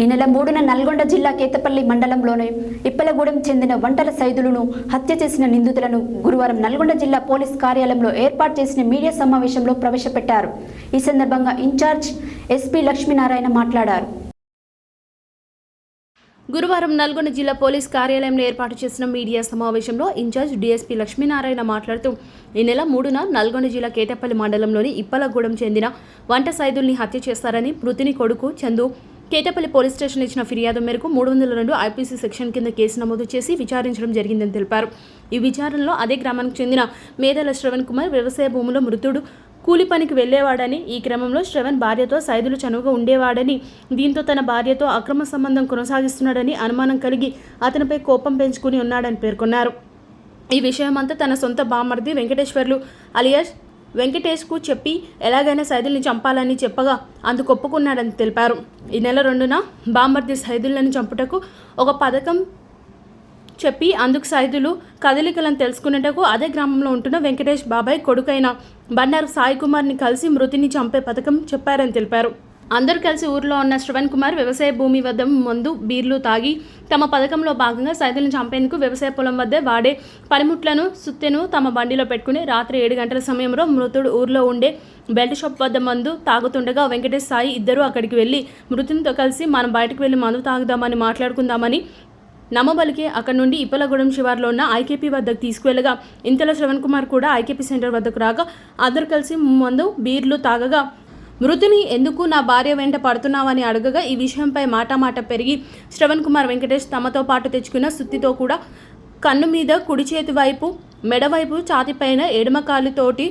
ఈ నెల మూడున నల్గొండ జిల్లా కేతపల్లి మండలంలోని ఇప్పలగూడెం చెందిన వంటల సైదులను హత్య చేసిన నిందితులను గురువారం నల్గొండ జిల్లా పోలీస్ కార్యాలయంలో ఏర్పాటు చేసిన మీడియా సమావేశంలో ప్రవేశపెట్టారు. ఈ సందర్భంగా ఇన్ఛార్జ్ ఎస్పీ లక్ష్మీనారాయణ మాట్లాడారు. గురువారం నల్గొండ జిల్లా పోలీస్ కార్యాలయంలో ఏర్పాటు చేసిన మీడియా సమావేశంలో ఇన్ఛార్జ్ డీఎస్పీ లక్ష్మీనారాయణ మాట్లాడుతూ ఈ నెల మూడున నల్గొండ జిల్లా కేతపల్లి మండలంలోని ఇప్పలగూడెం చెందిన వంట సైదుల్ని హత్య చేస్తారని మృతుని కొడుకు చందు కేటపల్లి పోలీస్ స్టేషన్ ఇచ్చిన ఫిర్యాదు మేరకు మూడు వందల రెండు ఐపీసీ సెక్షన్ కింద కేసు నమోదు చేసి విచారించడం జరిగిందని తెలిపారు. ఈ విచారణలో అదే గ్రామానికి చెందిన మేధల శ్రవణ్ కుమార్ వ్యవసాయ భూమిలో మృతుడు. కూలి పనికి వెళ్ళేవాడని ఈ క్రమంలో శ్రవణ్ భార్యతో సైదులు చనువుగా ఉండేవాడని దీంతో తన భార్యతో అక్రమ సంబంధం కొనసాగిస్తున్నాడని అనుమానం కలిగి అతనిపై కోపం పెంచుకుని ఉన్నాడని పేర్కొన్నారు. ఈ విషయమంతా తన సొంత బామర్ది వెంకటేశ్వర్లు అలియాస్ వెంకటేష్కు చెప్పి ఎలాగైనా సైదుల్ని చంపాలని చెప్పగా అందుకు ఒప్పుకున్నాడని తెలిపారు. ఈ నెల రెండున బామర్ది సైదులను చంపుటకు ఒక పథకం చెప్పి అందుకు సైదులు కదలికలను తెలుసుకునేటకు అదే గ్రామంలో ఉంటున్న వెంకటేష్ బాబాయ్ కొడుకైన బండారు సాయి కుమార్ని కలిసి మృతిని చంపే పథకం చెప్పారని తెలిపారు. అందరూ కలిసి ఊర్లో ఉన్న శ్రవణ్ కుమార్ వ్యవసాయ భూమి వద్ద మందు బీర్లు తాగి తమ పథకంలో భాగంగా సైతులను చంపేందుకు వ్యవసాయ పొలం వద్ద వాడే పనిముట్లను సుత్తెను తమ బండిలో పెట్టుకుని రాత్రి ఏడు గంటల సమయంలో మృతుడు ఊర్లో ఉండే బెల్ట్ షాప్ వద్ద మందు తాగుతుండగా వెంకటేష్ సాయి ఇద్దరు అక్కడికి వెళ్ళి మృతునితో కలిసి మనం బయటకు వెళ్ళి మందు తాగుదామని మాట్లాడుకుందామని నమ్మబలికే అక్కడ నుండి ఇప్పలగూడెం శివార్లో ఉన్న ఐకేపీ వద్దకు తీసుకువెళ్ళగా ఇంతలో శ్రవణ్ కుమార్ కూడా ఐకేపీ సెంటర్ వద్దకు రాగా అందరు కలిసి మందు బీర్లు తాగగా మృతుని ఎందుకు నా భార్య వెంట పడుతున్నావని అడగగా ఈ విషయంపై మాటామాట పెరిగి శ్రవణ్ కుమార్ వెంకటేష్ తమతో పాటు తెచ్చుకున్న సుత్తితో కూడా కన్ను మీద కుడి చేతి వైపు మెడవైపు ఛాతిపైన ఎడమ కాలుతోటి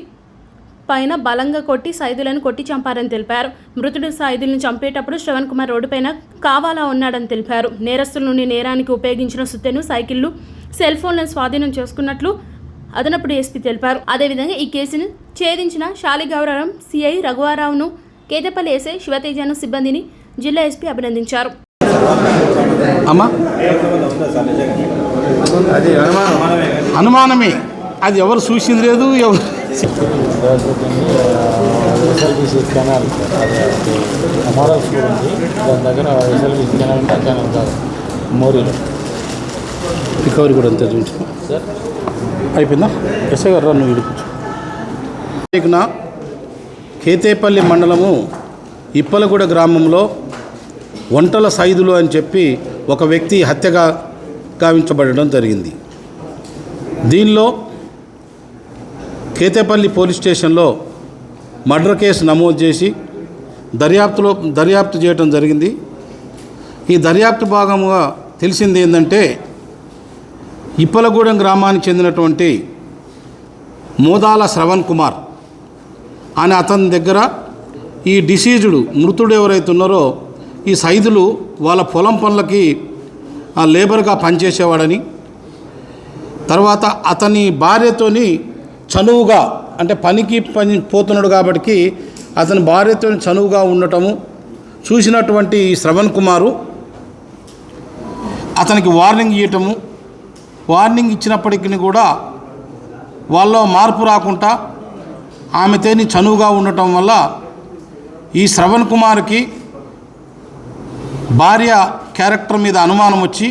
పైన బలంగా కొట్టి సైదులను కొట్టి చంపారని తెలిపారు. మృతుడు సైదులను చంపేటప్పుడు శ్రవణ్ కుమార్ రోడ్డుపైన కావాలా ఉన్నాడని తెలిపారు. నేరస్తుల నుండి నేరానికి ఉపయోగించిన సుత్తెను సైకిళ్ళు సెల్ ఫోన్లను స్వాధీనం చేసుకున్నట్లు అదనపు ఎస్పీ తెలిపారు. అదేవిధంగా ఈ కేసును ఛేదించిన శాలిగౌరవం సిఐ రఘువారావును కేతపల్లి ఎస్ఐ శివతేజను సిబ్బందిని జిల్లా ఎస్పీ అభినందించారు. అమ్మా? అది అనుమానం అనుమానమే. అది ఎవరు చూసింది లేదు ఎవరు ఎస్ఎల్బిసి కెనాల్ అది మోడల్ స్కూల్ ఉంది. దాని దగ్గర ఎస్ఎల్బిసి కెనాల్ ఉంటే ఆ కెనాల్ కాదు. మోరీలో. రికవరీ కూడా అంతే సార్ అయిపోయిందా? ఎస్ఐ గారు రా నువ్వు ఇడుకోవచ్చు కేతేపల్లి మండలము ఇప్పలగూడ గ్రామంలో వంటల సైదులు అని చెప్పి ఒక వ్యక్తి హత్యగా గావించబడడం జరిగింది. దీనిలో కేతేపల్లి పోలీస్ స్టేషన్లో మర్డర్ కేసు నమోదు చేసి దర్యాప్తులో దర్యాప్తు చేయడం జరిగింది. ఈ దర్యాప్తు భాగంగా తెలిసింది ఏంటంటే ఇప్పలగూడెం గ్రామానికి చెందినటువంటి మోదాల శ్రవణ్ కుమార్ అని అతని దగ్గర ఈ డిసీజుడు మృతుడు ఎవరైతే ఉన్నారో ఈ సైదులు వాళ్ళ పొలం పనులకి ఆ లేబర్గా పనిచేసేవాడని తర్వాత అతని భార్యతోని చనువుగా అంటే పనికి పని పోతున్నాడు కాబట్టి అతని భార్యతో చనువుగా ఉండటము చూసినటువంటి ఈ శ్రవణ్ కుమారు అతనికి వార్నింగ్ ఇవ్వటము వార్నింగ్ ఇచ్చినప్పటికీ కూడా వాళ్ళలో మార్పు రాకుండా ఆమె తేని చనువుగా ఉండటం వల్ల ఈ శ్రవణ్ కుమార్కి భార్య క్యారెక్టర్ మీద అనుమానం వచ్చి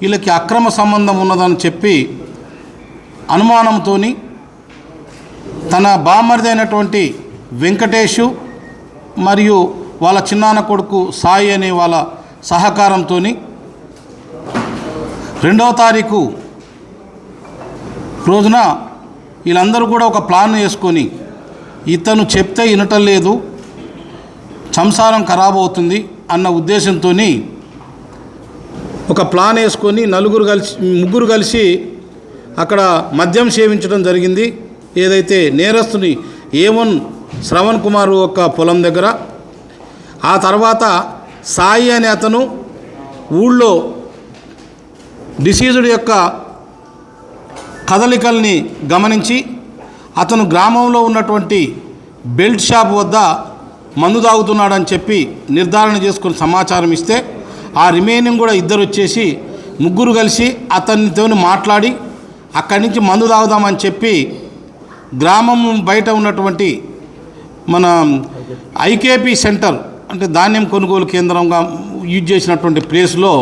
వీళ్ళకి అక్రమ సంబంధం ఉన్నదని చెప్పి అనుమానంతో తన బామరిదైనటువంటి వెంకటేషు మరియు వాళ్ళ చిన్నాన్న కొడుకు సాయి అనే వాళ్ళ సహకారంతో రెండవ తారీఖు రోజున వీళ్ళందరూ కూడా ఒక ప్లాన్ వేసుకొని ఇతను చెప్తే వినటం లేదు సంసారం ఖరాబ్ అవుతుంది అన్న ఉద్దేశంతో ఒక ప్లాన్ వేసుకొని నలుగురు కలిసి ముగ్గురు కలిసి అక్కడ మద్యం సేవించడం జరిగింది. ఏదైతే నేరస్తుని ఏవన్ శ్రవణ్ కుమార్ యొక్క పొలం దగ్గర ఆ తర్వాత సాయి అనే అతను ఊళ్ళో డిసీజుడ్ యొక్క కదలికల్ని గమనించి అతను గ్రామంలో ఉన్నటువంటి బెల్ట్ షాప్ వద్ద మందు తాగుతున్నాడని చెప్పి నిర్ధారణ చేసుకుని సమాచారం ఇస్తే ఆ రిమైనింగ్ కూడా ఇద్దరు వచ్చేసి ముగ్గురు కలిసి అతనితో మాట్లాడి అక్కడి నుంచి మందు తాగుదామని చెప్పి గ్రామం బయట ఉన్నటువంటి మన ఐకేపీ సెంటర్ అంటే ధాన్యం కొనుగోలు కేంద్రంగా యూజ్ చేసినటువంటి ప్లేస్లో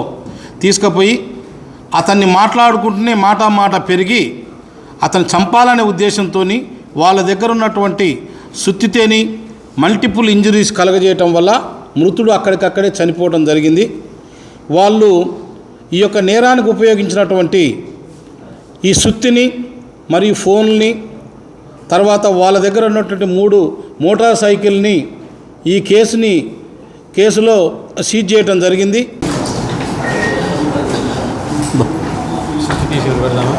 తీసుకుపోయి అతన్ని మాట్లాడుకుంటూనే మాట మాట పెరిగి అతను చంపాలనే ఉద్దేశంతో వాళ్ళ దగ్గర ఉన్నటువంటి సుత్తితేని మల్టిపుల్ ఇంజరీస్ కలగజేయటం వల్ల మృతుడు అక్కడికక్కడే చనిపోవడం జరిగింది. వాళ్ళు ఈ యొక్క నేరానికి ఉపయోగించినటువంటి ఈ సుత్తిని మరియు ఫోన్ని తర్వాత వాళ్ళ దగ్గర ఉన్నటువంటి మూడు మోటార్ సైకిల్ని ఈ కేసుని కేసులో సీజ్ చేయడం జరిగింది. తీసి పెడదామా?